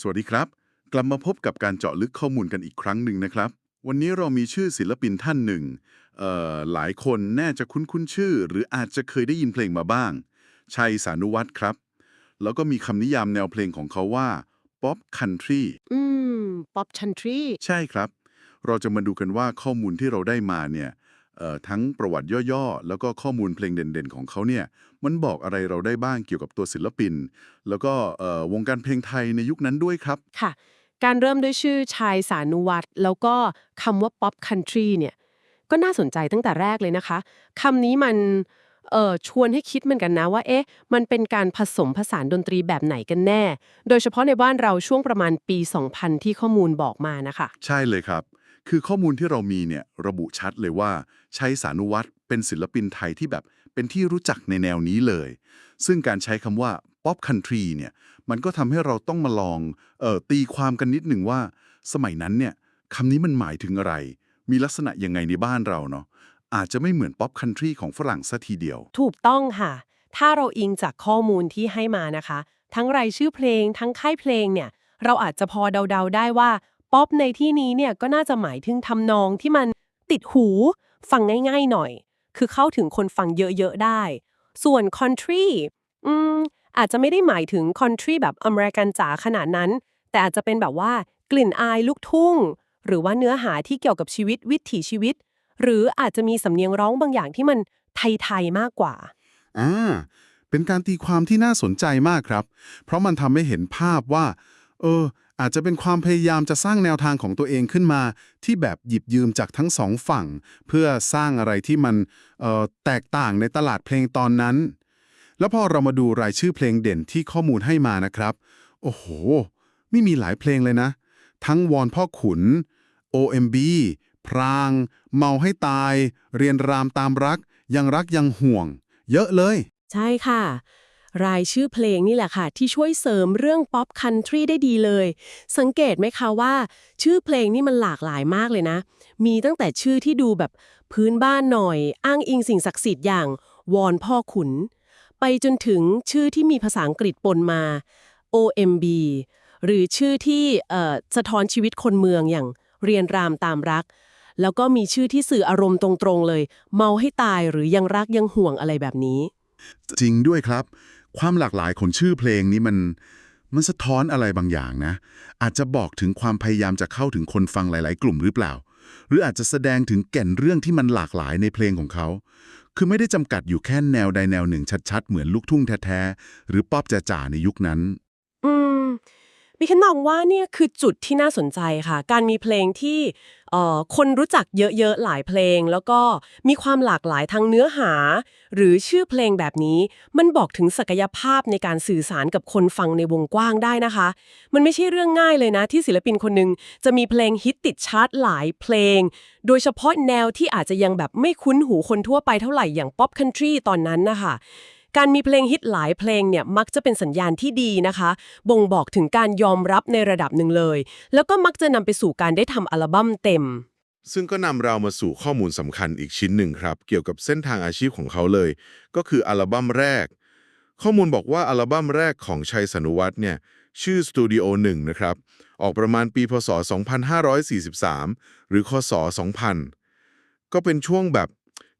สวัสดีครับ กลับมาพบกับการเจาะลึกข้อมูลกันอีกครั้งหนึ่งนะครับ วันนี้เรามีชื่อศิลปินท่านหนึ่งเอ่อหลายคนน่าจะคุ้นคุ้นๆชื่อ หรืออาจจะเคยได้ยินเพลงมาบ้าง ชัยสานุวัตรครับ แล้วก็มีคำนิยามแนวเพลงของเขาว่าป๊อปคันทรีอืมป๊อปชันทรีใช่ครับ เราจะมาดูกันว่าข้อมูลที่เราได้มาเนี่ยเอ่อ ทั้งประวัติย่อๆ แล้วก็ข้อมูลเพลงเด่นๆ ของเขาเนี่ย มันบอกอะไรเราได้บ้างเกี่ยวกับตัวศิลปิน แล้วก็เอ่อวงการเพลงไทยในยุคนั้นด้วยครับ ค่ะ การเริ่มด้วยชื่อชายสานุวัตรแล้วก็คำว่าป๊อปคันทรีเนี่ย ก็น่าสนใจตั้งแต่แรกเลยนะคะ คำนี้มันเอ่อชวนให้คิดเหมือนกันนะว่า เอ๊ะ มันเป็นการผสมผสานดนตรีแบบไหนกันแน่ โดยเฉพาะในบ้านเราช่วงประมาณปี 2000 ที่ข้อมูลบอกมานะคะ ใช่เลยครับ คือข้อมูลที่เรามีเนี่ยระบุชัดเลยว่าชัยสานุวัตรเป็นศิลปินไทยที่แบบเป็นที่รู้จักในแนวนี้เลย ซึ่งการใช้คำว่าป๊อปคันทรีเนี่ยมันก็ทำให้เราต้องมาลองเอ่อตีความกันนิดหนึ่งว่า สมัยนั้นเนี่ยคำนี้มันหมายถึงอะไร มีลักษณะยังไงในบ้านเราเนาะอาจจะไม่เหมือนป๊อปคันทรีของฝรั่งซะทีเดียว ถูกต้องค่ะ ถ้าเราอิงจากข้อมูลที่ให้มานะคะ ทั้งรายชื่อเพลง ทั้งค่ายเพลงเนี่ยเราอาจจะพอเดาๆได้ว่า ป๊อปในที่นี้เนี่ยก็น่าจะหมายถึงทำนองที่มันติดหู ฟังง่ายๆหน่อย คือเข้าถึงคนฟังเยอะๆได้ ส่วน country อืมอาจจะไม่ได้หมายถึง country แบบอเมริกันจ๋าขนาดนั้น แต่อาจจะเป็นแบบว่ากลิ่นอายลูกทุ่ง หรือว่าเนื้อหาที่เกี่ยวกับชีวิตวิถีชีวิต หรืออาจจะมีสำเนียงร้องบางอย่างที่มันไทยๆมากกว่าอ่าเป็นการตีความที่น่าสนใจมากครับ เพราะมันทำให้เห็นภาพว่า เออ อาจจะเป็นความพยายามจะสร้างแนวทางของตัวเองขึ้นมา ที่แบบหยิบยืมจากทั้งสองฝั่ง เพื่อสร้างอะไรที่มันแตกต่างในตลาดเพลงตอนนั้น แล้วพอเรามาดูรายชื่อเพลงเด่นที่ข้อมูลให้มานะครับ โอ้โห ไม่มีหลายเพลงเลยนะ ทั้งวอนพ่อขุน OMB พราง เมาให้ตาย เรียนรามตามรัก ยังรักยังห่วง เยอะเลย ใช่ค่ะ รายชื่อเพลงนี่แหละค่ะ ที่ช่วยเสริมเรื่องป๊อปคันทรีได้ดีเลย สังเกตไหมคะว่า ชื่อเพลงนี่มันหลากหลายมากเลยนะ มีตั้งแต่ชื่อที่ดูแบบพื้นบ้านหน่อย อ้างอิงสิ่งศักดิ์สิทธิ์อย่าง วอนพ่อขุน ไปจนถึงชื่อที่มีภาษาอังกฤษปนมา OMB หรือชื่อที่สะท้อนชีวิตคนเมืองอย่างเรียนรามตามรัก แล้วก็มีชื่อที่สื่ออารมณ์ตรงๆเลย เมาให้ตายหรือยังรักยังห่วงอะไรแบบนี้ จริงด้วยครับ ความหลากหลายของชื่อเพลงนี้มันมันสะท้อนอะไรบางอย่างนะ อาจจะบอกถึงความพยายามจะเข้าถึงคนฟังหลาย ๆ กลุ่มหรือเปล่า หรืออาจจะแสดงถึงแก่นเรื่องที่มันหลากหลายในเพลงของเขา คือไม่ได้จำกัดอยู่แค่แนวใดแนวหนึ่งชัด ๆ เหมือนลูกทุ่งแท้ ๆ หรือป๊อปจ๋าๆในยุคนั้น มิคันมองว่าเนี่ยคือจุดที่น่าสนใจค่ะ การมีเพลงที่เอ่อคนรู้จักเยอะๆ หลายเพลง แล้วก็มีความหลากหลายทางเนื้อหา หรือชื่อเพลงแบบนี้ มันบอกถึงศักยภาพในการสื่อสารกับคนฟังในวงกว้างได้นะคะ มันไม่ใช่เรื่องง่ายเลยนะ ที่ศิลปินคนหนึ่งจะมีเพลงฮิตติดชาร์ตหลายเพลง โดยเฉพาะแนวที่อาจจะยังแบบไม่คุ้นหูคนทั่วไปเท่าไหร่อย่างป๊อปคันทรีตอนนั้นนะคะ การมีเพลงฮิตหลายเพลงเนี่ยมักจะเป็นสัญญาณที่ดีนะคะ บ่งบอกถึงการยอมรับในระดับหนึ่งเลย แล้วก็มักจะนำไปสู่การได้ทำอัลบั้มเต็ม ซึ่งก็นำเรามาสู่ข้อมูลสำคัญอีกชิ้นหนึ่งครับ เกี่ยวกับเส้นทางอาชีพของเขาเลย ก็คืออัลบั้มแรก ข้อมูลบอกว่าอัลบั้มแรกของชัยสนุวัฒน์เนี่ยชื่อ Studio 1นะครับ ออกประมาณปีพศ 2543 หรือคศ 2000 ก็เป็นช่วงแบบ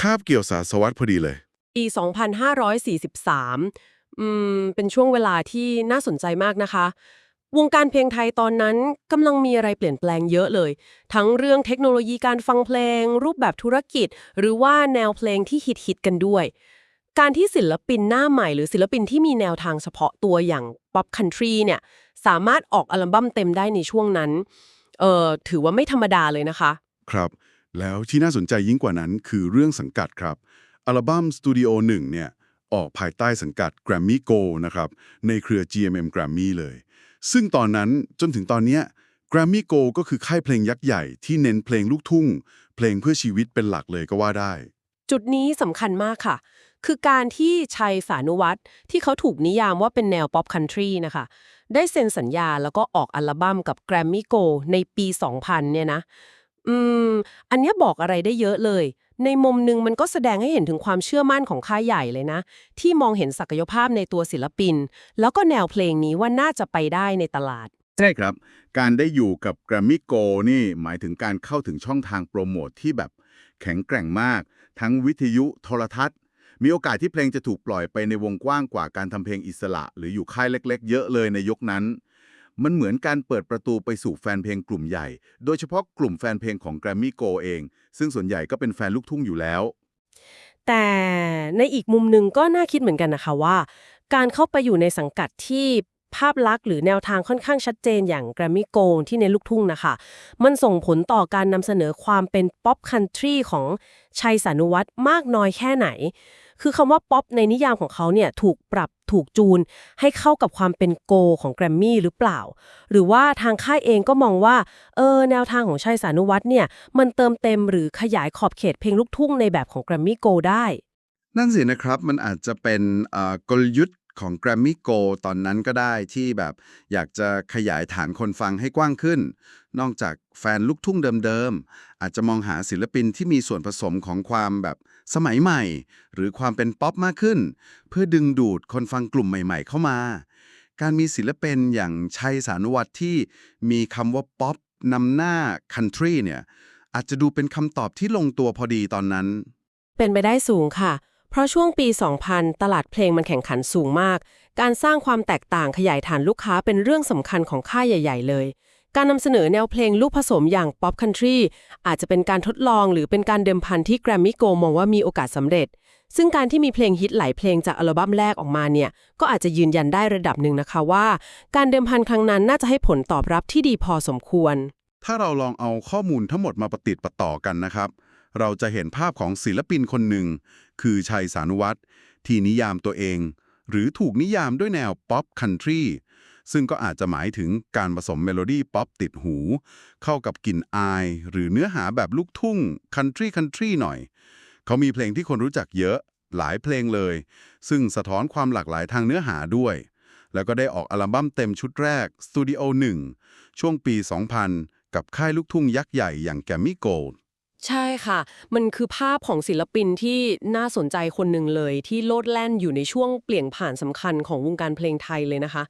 คาบเกี่ยวศาสวรรษพอดีเลย ปี 2543 อืม เป็นช่วงเวลาที่น่าสนใจมากนะคะ วงการเพลงไทยตอนนั้นกำลังมีอะไรเปลี่ยนแปลงเยอะเลย ทั้งเรื่องเทคโนโลยีการฟังเพลง รูปแบบธุรกิจ หรือว่าแนวเพลงที่ฮิตฮิตๆกันด้วยการที่ศิลปินหน้าใหม่หรือศิลปินที่มีแนวทางเฉพาะตัวอย่างป๊อปคันทรีเนี่ยสามารถออกอัลบั้มเต็มได้ในช่วงนั้นเอ่อถือว่าไม่ธรรมดาเลยนะคะ ครับ แล้วที่น่าสนใจยิ่งกว่านั้นคือเรื่องสังกัดครับ อัลบั้ม Studio 1เนี่ยออกภายใต้สังกัด Grammy Go นะครับในเครือ GMM Grammy เลย ซึ่งตอนนั้นจนถึงตอนนี้ Grammy Go ก็คือค่ายเพลงยักษ์ใหญ่ที่เน้นเพลงลูกทุ่ง เพลงเพื่อชีวิตเป็นหลักเลยก็ว่าได้ จุดนี้สำคัญมากค่ะ คือการที่ชัยสานุวัตรที่เขาถูกนิยามว่าเป็นแนวป๊อปคันทรีนะคะได้เซ็นสัญญาแล้วก็ออกอัลบั้มกับ Grammy Go ในปี 2000 เนี่ยนะ อืม อันเนี้ยบอกอะไรได้เยอะเลย ในมุมหนึ่งมันก็แสดงให้เห็นถึงความเชื่อมั่นของค่ายใหญ่เลยนะ ที่มองเห็นศักยภาพในตัวศิลปิน แล้วก็แนวเพลงนี้ว่าน่าจะไปได้ในตลาด ใช่ครับ การได้อยู่กับ Grammy Go นี่หมายถึงการเข้าถึงช่องทางโปรโมทที่แบบแข็งแกร่งมาก ทั้งวิทยุโทรทัศน์ มีโอกาสที่เพลงจะถูกปล่อยไปในวงกว้างกว่าการทำเพลงอิสระ หรืออยู่ค่ายเล็ก ๆ เยอะเลยในยุคนั้น มันเหมือนการเปิดประตูไปสู่แฟนเพลงกลุ่มใหญ่ โดยเฉพาะกลุ่มแฟนเพลงของ Grammy Go เอง ซึ่งส่วนใหญ่ก็เป็นแฟนลูกทุ่งอยู่แล้ว แต่ในอีกมุมหนึ่งก็น่าคิดเหมือนกันนะคะว่า การเข้าไปอยู่ในสังกัดที่ภาพลักษณ์หรือแนวทางค่อนข้างชัดเจนอย่าง Grammy Go ที่ในลูกทุ่งนะคะ มันส่งผลต่อการนำเสนอความเป็นป๊อปคันทรีของชัยสานุวัตรมากน้อยแค่ไหน คือคำว่าป๊อปในนิยามของเขาเนี่ยถูกปรับถูกจูน ให้เข้ากับความเป็นโกของแกรมมี่หรือเปล่า หรือว่าทางค่ายเองก็มองว่าเออแนวทางของชัยสานุวัตรเนี่ยมันเติมเต็มหรือขยายขอบเขตเพลงลูกทุ่งในแบบของแกรมมี่โกได้ นั่นสินะครับมันอาจจะเป็นเอ่อกลยุทธ์ ของ Grammy Go ตอนนั้นก็ได้ที่แบบอยากจะขยายฐานคนฟังให้กว้างขึ้น นอกจากแฟนลูกทุ่งเดิมๆ อาจจะมองหาศิลปินที่มีส่วนผสมของความแบบสมัยใหม่ หรือความเป็นป๊อปมากขึ้น เพื่อดึงดูดคนฟังกลุ่มใหม่ๆเข้ามา การมีศิลปินอย่างชัยสานุวัตรที่มีคำว่าป๊อปนำหน้าคันทรีเนี่ยอาจจะดูเป็นคำตอบที่ลงตัวพอดีตอนนั้น เป็นไปได้สูงค่ะ เพราะช่วงปี 2000 ตลาดเพลงมันแข่งขันสูงมาก การสร้างความแตกต่างขยายฐานลูกค้าเป็นเรื่องสำคัญของค่ายใหญ่ ๆ เลย การนำเสนอแนวเพลงลูกผสมอย่างป๊อปคันทรีอาจจะเป็นการทดลองหรือเป็นการเดิมพันที่แกรมมี่โกมองว่ามีโอกาสสำเร็จ ซึ่งการที่มีเพลงฮิตหลายเพลงจากอัลบั้มแรกออกมาเนี่ย ก็อาจจะยืนยันได้ระดับหนึ่งนะคะว่า การเดิมพันครั้งนั้นน่าจะให้ผลตอบรับที่ดีพอสมควร ถ้าเราลองเอาข้อมูลทั้งหมดมาประติดประต่อกันนะครับ เราจะเห็นภาพของศิลปินคนหนึ่ง คือชัยสานุวัตรที่นิยามตัวเอง หรือถูกนิยามด้วยแนวป๊อปคันทรีซึ่งก็อาจจะหมายถึงการผสมเมโลดี้ป๊อปติดหู เข้ากับกลิ่นอาย หรือเนื้อหาแบบลูกทุ่งคันทรีคันทรีหน่อย เขามีเพลงที่คนรู้จักเยอะหลายเพลงเลย ซึ่งสะท้อนความหลากหลายทางเนื้อหาด้วย แล้วก็ได้ออกอัลบั้มเต็มชุดแรก Studio 1 ช่วงปี 2000 กับค่ายลูกทุ่งยักษ์ใหญ่อย่างแกมมี่โกล ใช่ค่ะ มันคือภาพของศิลปินที่น่าสนใจคนหนึ่งเลย ที่โลดแล่นอยู่ในช่วงเปลี่ยนผ่านสำคัญของวงการเพลงไทยเลยนะคะ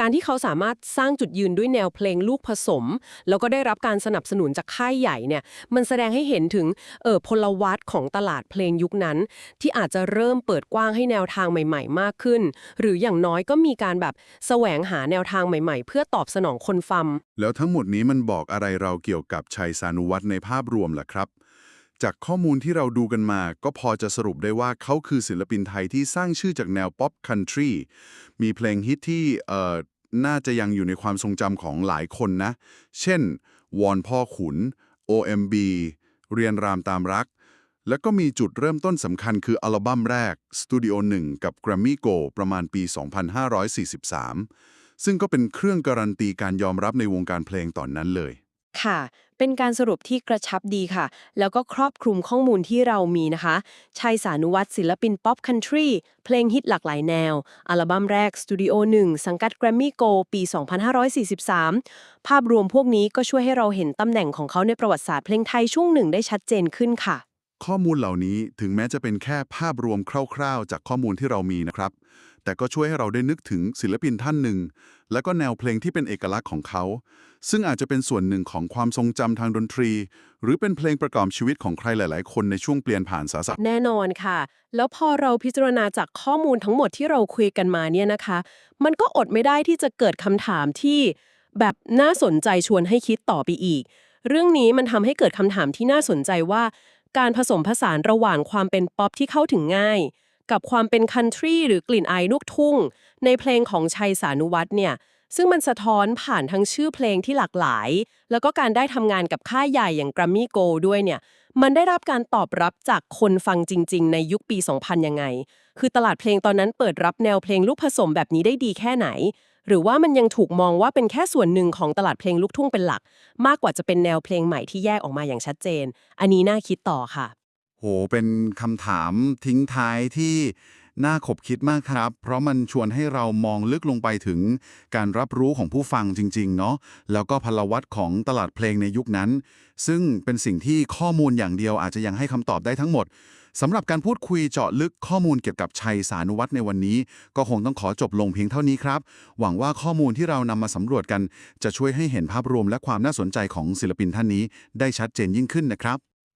การที่เขาสามารถสร้างจุดยืนด้วยแนวเพลงลูกผสม แล้วก็ได้รับการสนับสนุนจากค่ายใหญ่เนี่ยมันแสดงให้เห็นถึงเออพลวัตของตลาดเพลงยุคนั้น ที่อาจจะเริ่มเปิดกว้างให้แนวทางใหม่ ๆ มากขึ้น หรืออย่างน้อยก็มีการแบบแสวงหาแนวทางใหม่ ๆ เพื่อตอบสนองคนฟังแล้วทั้งหมดนี้มันบอกอะไรเราเกี่ยวกับชัยสานุวัตรในภาพรวมล่ะครับ จากข้อมูลที่เราดูกันมา ก็พอจะสรุปได้ว่าเขาคือศิลปินไทยที่สร้างชื่อจากแนวป๊อปคันทรีมีเพลงฮิตที่เอ่อน่าจะยังอยู่ในความทรงจำของหลายคนนะ เช่น วอนพ่อขุน OMB เรียนรามตามรัก แล้วก็มีจุดเริ่มต้นสำคัญคืออัลบั้มแรก Studio 1 กับ Grammy Go ประมาณปี 2543 ซึ่งก็เป็นเครื่องการันตีการยอมรับในวงการเพลงตอนนั้นเลย ค่ะ เป็นการสรุปที่กระชับดีค่ะ แล้วก็ครอบคลุมข้อมูลที่เรามีนะคะ ชัยสานุวัตรศิลปินป๊อปคันทรี เพลงฮิตหลากหลายแนว อัลบั้มแรก Studio 1สังกัด Grammy Go ปี 2543 ภาพรวมพวกนี้ก็ช่วยให้เราเห็นตำแหน่งของเขาในประวัติศาสตร์เพลงไทยช่วงหนึ่งได้ชัดเจนขึ้นค่ะ ข้อมูลเหล่านี้ถึงแม้จะเป็นแค่ภาพรวมคร่าว ๆ จากข้อมูลที่เรามีนะครับ แต่ก็ช่วยให้เราได้นึกถึงศิลปินท่านหนึ่ง และก็แนวเพลงที่เป็นเอกลักษณ์ของเขา ซึ่งอาจจะเป็นส่วนหนึ่งของความทรงจำทางดนตรี หรือเป็นเพลงประกอบชีวิตของใครหลาย ๆ คนในช่วงเปลี่ยนผ่านสาสแน่นอนค่ะ แล้วพอเราพิจารณาจากข้อมูลทั้งหมดที่เราคุยกันมาเนี่ยนะคะ มันก็อดไม่ได้ที่จะเกิดคำถามที่แบบน่าสนใจชวนให้คิดต่อไปอีก เรื่องนี้มันทำให้เกิดคำถามที่น่าสนใจว่า การผสมผสานระหว่างความเป็นป๊อปที่เข้าถึงง่าย กับความเป็นคันทรีหรือกลิ่นอายลูกทุ่ง ในเพลงของชัยสานุวัตรเนี่ยซึ่งมันสะท้อนผ่านทั้งชื่อเพลงที่หลากหลาย แล้วก็การได้ทำงานกับค่ายใหญ่อย่าง Grammy Go ด้วยเนี่ย มันได้รับการตอบรับจากคนฟังจริง ๆ ในยุคปี 2000 ยังไง คือตลาดเพลงตอนนั้นเปิดรับแนวเพลงลูกผสมแบบนี้ได้ดีแค่ไหน หรือว่ามันยังถูกมองว่าเป็นแค่ส่วนหนึ่งของตลาดเพลงลูกทุ่งเป็นหลัก มากกว่าจะเป็นแนวเพลงใหม่ที่แยกออกมาอย่างชัดเจน อันนี้น่าคิดต่อค่ะ โห เป็นคำถามทิ้งท้ายที่น่าขบคิดมากครับ เพราะมันชวนให้เรามองลึกลงไปถึงการรับรู้ของผู้ฟังจริง ๆ เนาะ แล้วก็พลวัตของตลาดเพลงในยุคนั้น ซึ่งเป็นสิ่งที่ข้อมูลอย่างเดียวอาจจะยังให้คำตอบได้ทั้งหมดสำหรับการพูดคุยเจาะลึกข้อมูลเกี่ยวกับชัยสานุวัฒน์ในวันนี้ ก็คงต้องขอจบลงเพียงเท่านี้ครับ หวังว่าข้อมูลที่เรานำมาสำรวจกัน จะช่วยให้เห็นภาพรวมและความน่าสนใจของศิลปินท่านนี้ ได้ชัดเจนยิ่งขึ้นนะครับ